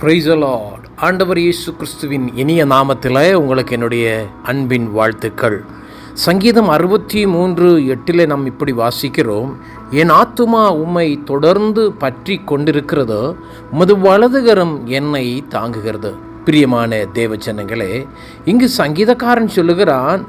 பிரைசலாட் ஆண்டவர் இயேசு கிறிஸ்துவின் இனிய நாமத்தில் உங்களுக்கு என்னுடைய அன்பின் வாழ்த்துக்கள். சங்கீதம் அறுபத்தி மூன்று எட்டில் நாம் இப்படி வாசிக்கிறோம். என் ஆத்துமா உம்மை தொடர்ந்து பற்றி கொண்டிருக்கிறதோ மது வலதுகரம் என்னை தாங்குகிறது. பிரியமான தேவஜனங்களே இங்கு சங்கீதக்காரன் சொல்லுகிறான்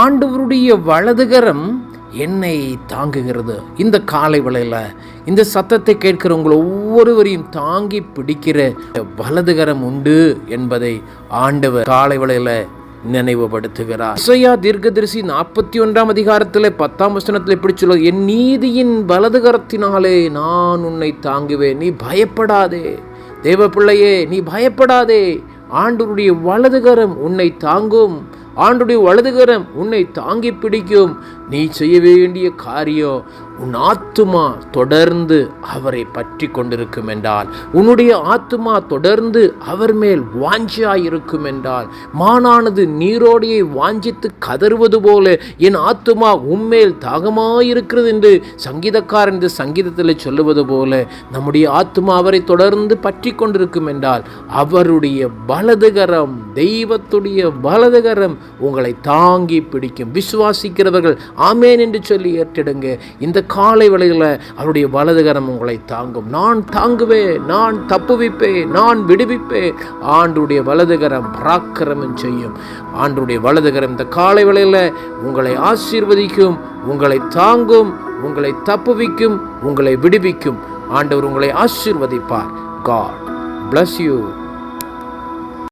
ஆண்டவருடைய வலதுகரம் என்னை தாங்குகிறது. இந்த காலை வேளையில் இந்த சத்தத்தை கேட்கிற உங்களை ஒவ்வொருவரையும் தாங்கி பிடிக்கிற வலதுகரம் உண்டு என்பதை ஆண்டவர் காலை வேளையில் நினைவுபடுத்துகிறார். இசையா தீர்க்கதரிசி நாற்பத்தி ஒன்றாம் அதிகாரத்தில் பத்தாம் வசனத்தில் எப்படி சொல்ல என் நீதியின் வலதுகரத்தினாலே நான் உன்னை தாங்குவேன். நீ பயப்படாதே. தேவ பிள்ளையே நீ பயப்படாதே. ஆண்டவருடைய வலதுகரம் உன்னை தாங்கும். ஆண்டுடைய வலதுகரம் உன்னை தாங்கி பிடிக்கும். நீ செய்ய வேண்டிய காரியம் உன் ஆத்துமா தொடர்ந்து அவரை பற்றி கொண்டிருக்கும் என்றால் உன்னுடைய ஆத்துமா தொடர்ந்து அவர் மேல் வாஞ்சியாய் இருக்கும் என்றால் மானானது நீரோடையை வாஞ்சித்து கதறுவது போல என் ஆத்துமா உம்மேல் தாகமாயிருக்கிறது என்று சங்கீதக்காரன் இந்த சங்கீதத்தில் சொல்லுவது போல நம்முடைய ஆத்துமா அவரை தொடர்ந்து பற்றி கொண்டிருக்கும் என்றால் அவருடைய வலதுகரம் தெய்வத்துடைய வலதுகரம் உங்களை தாங்கி பிடிக்கும். விசுவாசிக்கிறவர்கள் ஆமேன் என்று சொல்லி ஏற்றிடுங்க. இந்த காலை வேளையில் அவருடைய வலதுகரம் உங்களை தாங்கும். நான் தாங்குவேன் நான் தப்புவிப்பேன் நான் விடுவிப்பேன். ஆண்டுடைய வலதுகரம் பராக்கிரமம் செய்யும். ஆண்டுடைய வலதுகரம் இந்த காலை வேளையில் உங்களை ஆசீர்வதிக்கும் உங்களை தாங்கும் உங்களை தப்புவிக்கும் உங்களை விடுவிக்கும். ஆண்டவர் உங்களை ஆசீர்வதிப்பார். God bless you